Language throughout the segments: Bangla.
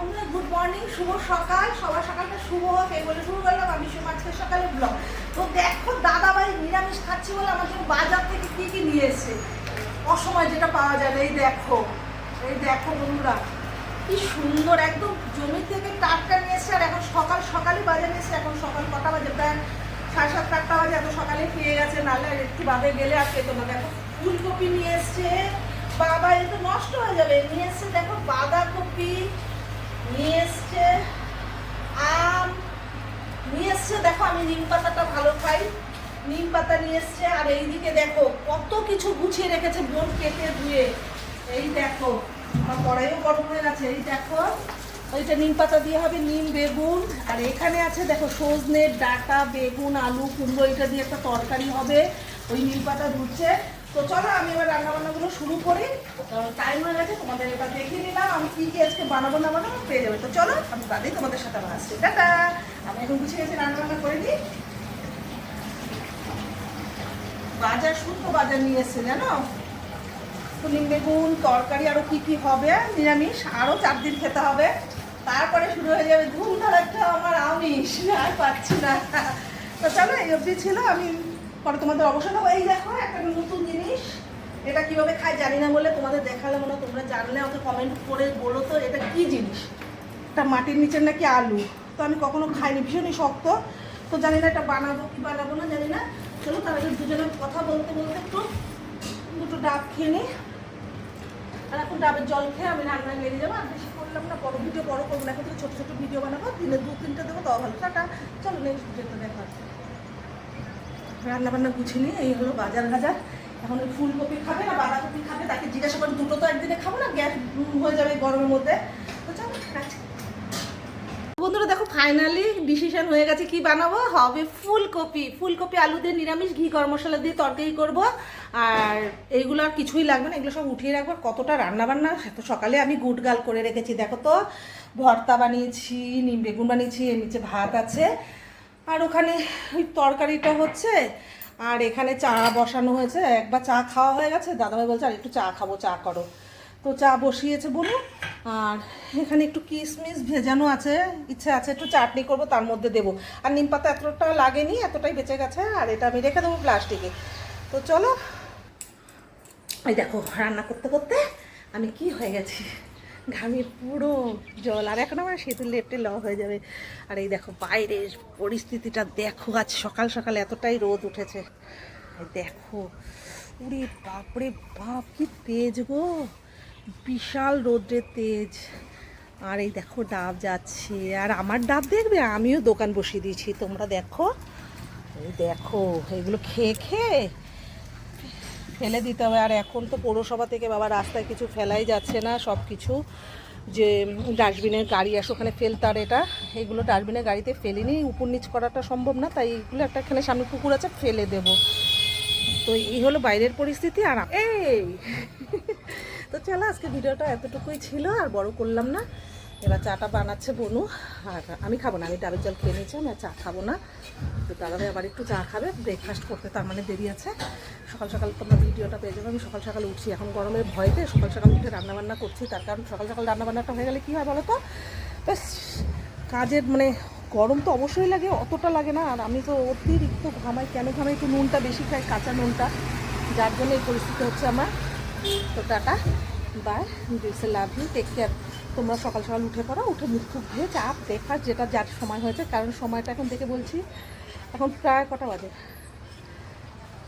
বন্ধুরা গুড মর্নিং শুভ সকাল। সবার সকালটা শুভ হোক, এই বলে শুরু করলাম। আমি শুভ আজকে সকালে ব্লগ তো দেখো দাদা ভাই নিরামিষ খাচ্ছি বলে আমার জন্য বাজার থেকে কি কি নিয়ে এসেছে? অসময় যেটা পাওয়া যায়, এই দেখো। এই দেখো বন্ধুরা, কি সুন্দর। একদম জমি থেকে টাটকা নিয়ে এসছে, আর এখন সকাল সকালে বাজার নিয়ে এসছে। এখন সকাল কটা বাজে? প্রায় সাড়ে সাতটা, আটটা বাজে। এত সকালে পেয়ে গেছে। নাহলে একটু বাদে গেলে আর পেতো না দেখো, ফুলকপি নিয়ে এসছে। বাবা, এ তো নষ্ট হয়ে যাবে। নিয়ে এসছে, দেখো, বাঁধাকপি নিয়ে এসছে। আম নিয়ে এসছে, দেখো আমি নিম পাতাটা ভালো খাই। নিম পাতা নিয়ে এসছে, আর এইদিকে দেখো কত কিছু গুছিয়ে রেখেছে বোন কেটে ধুয়ে। এই দেখো, আমার কড়াইও গরম হয়ে গেছে, এই দেখো। ওইটা নিম পাতা দিয়ে হবে নিম, বেগুন, আর এখানে আছে দেখো সজনে, ডাটা, বেগুন, আলু, কুমড়ো এটা দিয়ে একটা তরকারি হবে। ওই নিম পাতা ধুচ্ছে তো চলো, আমি এবার রান্না বান্নাগুলো শুরু করি। টাইম হয়ে গেছে তোমাদের এবার দেখিয়ে নিলাম আমি কি কি আজকে বানাবো না বানাবো পেয়ে যাবে। তো চলো, আমি বাদেই তোমাদের সাথে আবার আসছি। টাটা! আমি এখন গুছিয়ে গেছি রান্না বান্না করে দিই। বাজার শুদ্ধ বাজার নিয়ে এসছে, জানো? নিম বেগুন, তরকারি আরও কী কী হবে? নিরামিষ আরও চার দিন খেতে হবে। তারপরে শুরু হয়ে যাবে ধুম ধারাটা আমার আমিষ। আর পাচ্ছি না। তো চলো, এই অবধি ছিল। আমি পরে তোমাদের অবসর নেব। এই দেখো, একটা নতুন জিনিস। এটা কীভাবে খায় জানি না বলে তোমাদের দেখালে মনে তোমরা জানলে আমাকে কমেন্ট করে বলো তো এটা কি জিনিস? এটা মাটির নিচের নাকি আলু? তো আমি কখনো খাইনি, ভীষণই শক্ত। তো জানি না এটা বানাবো কি বানাবো না জানি না। চলো তার আগে দুজনের কথা বলতে বলতে একটু দুটো ডাব খেয়ে নিই আর এখন ডাবের জল খেয়ে আমি রান্নায় বেরিয়ে যাব। আর বেশি করলাম না, বড় ভিডিও বড় করব না, এখন ছোটো ছোটো ভিডিও বানাবো। দিনে দু তিনটে দেবো, তাও ভালো। টাটা। চলো নেক্সট ভিডিওতে রান্না বান্না গুছিয়ে নিই এই হলো বাজার বাজার এখন ওই ফুলকপি খাবে না, বাঁধাকপি খাবে, তাকে জিজ্ঞাসা করে দুটো তো একদিনে খাব না? গ্যাস হয়ে যাবে গরমের মধ্যে। তো বন্ধুরা, দেখো ফাইনালি ডিসিশন হয়ে গেছে, কি বানাবো? হবে ফুলকপি। ফুলকপি, আলু দিয়ে নিরামিষ, ঘি, গরম মশলা দিয়ে তরকারি করব। আর এইগুলো আর কিছুই লাগবে না, এগুলো সব উঠিয়ে রাখব। কতটা রান্না বান্না এত সকালে আমি গুট গাল করে রেখেছি, দেখো তো। ভর্তা বানিয়েছি, নিম বেগুন বানিয়েছি, এর নিচে ভাত আছে। আর ওখানে ওই তরকারিটা হচ্ছে, আর এখানে চা বসানো হয়েছে। একবার চা খাওয়া হয়ে গেছে, দাদাভাই বলছে, আর একটু চা খাব, চা করো। তো চা বসিয়েছে বলুন, আর এখানে একটু কিশমিশ ভেজানো আছে, ইচ্ছে আছে, একটু চাটনি করব, তার মধ্যে দেবো। আর নিম পাতা এতটা লাগেনি, এতটাই বেঁচে গেছে, আর এটা আমি রেখে দেবো প্লাস্টিকে। তো চলো, এই দেখো, রান্না করতে করতে আমি কি হয়ে গেছি। ঘামের পুরো জল, আর এখন আমার শীতের লেপটে ল হয়ে যাবে। আর এই দেখো বাইরের পরিস্থিতিটা, দেখো আজ সকাল সকাল এতটাই রোদ উঠেছে। দেখো উরে বাপরে বাপ, কি তেজ গো! বিশাল রোদ্রের তেজ। আর এই দেখো ডাব যাচ্ছে, আর আমার ডাব দেখবে? আমিও দোকান বসিয়ে দিয়েছি, তোমরা দেখো। এই দেখো, এগুলো খেয়ে খেয়ে ফেলে দিতে হবে। আর এখন তো পৌরসভা থেকে বাবা রাস্তায় কিছু ফেলাই যাচ্ছে না সব কিছু যে ডাস্টবিনের গাড়ি আসে ওখানে ফেলতে আর এটা। এগুলো ডাস্টবিনের গাড়িতে ফেলিনি, উপর নিচ করাটা সম্ভব না, তাই এগুলো একটা এখানে সামনে পুকুর আছে, ফেলে দেব। তো এই হলো বাইরের পরিস্থিতি, আর এই! তো চলো, আজকে ভিডিওটা এতটুকুই ছিল, আর বড় করলাম না। এবার চাটা বানাচ্ছে বনু। আর আমি খাব না, আমি ডাবের জল খেয়ে নিয়েছি, আমি চা খাব না। তো দাদাভাই আবার একটু চা খাবে ব্রেকফাস্ট করতে, তার মানে দেরি আছে। সকাল সকাল তোমরা ভিডিওটা পেয়ে যাবে, আমি সকাল সকাল উঠছি। এখন গরমের ভয়তে সকাল সকাল উঠে রান্নাবান্না করছি, তার কারণ সকাল সকাল রান্নাবান্নাটা হয়ে গেলে কী হয় বলো তো? ব্যাস, কাজের মানে গরম তো অবশ্যই লাগে, অতটা লাগে না। আর আমি তো অতিরিক্ত ঘামাই, কেন ঘামাই? একটু নুনটা বেশি খাই, কাঁচা নুনটা। যার জন্য এই পরিস্থিতি হচ্ছে আমার। তো টাটা বাই ডিসে লাভ ইউ টেক কেয়ার তোমরা সকাল সকাল উঠে পড়ো, উঠে মুখ টুক ধুয়ে চাপ দেখা যেটা যার সময় হয়েছে, কারণ সময়টা এখন দেখে বলছি, এখন প্রায় কটা বাজে?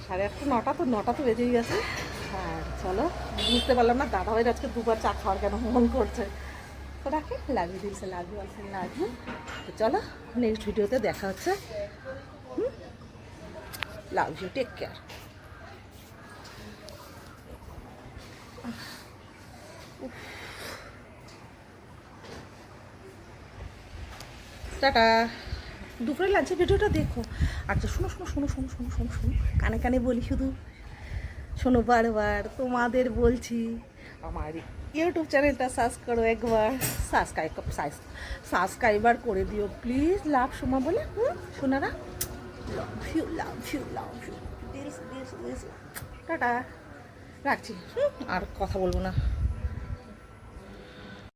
সাড়ে আটটা, নটা তো নটা তো বেজেই গেছে। আর চলো, বুঝতে পারলাম না, দাদাভাইয়ের আজকে দুবার চা খাওয়ার কেন মন করছে। তো রাখি লাভ দিয়েছে অলসো লাভ ইউ তো চলো নেক্সট ভিডিওতে দেখা হচ্ছে। Love you take care tata. দুপুরে লাঞ্চের ভিডিওটা দেখো। আচ্ছা শোনো শোনো শোনো শোনো শোনো শোনো শোনো। কানে কানে বলি শুধু। শোনো বারবার, তোমাদের বলছি। আমার ইউটিউব চ্যানেলটা সার্চ করো একবার। সাবস্ক্রাইব সাবস্ক্রাইবার করে দিও প্লিজ লাভ সোমা বলে, হুম শোনারা love you love you love you tata. রাখছি। আর কথা বলব না।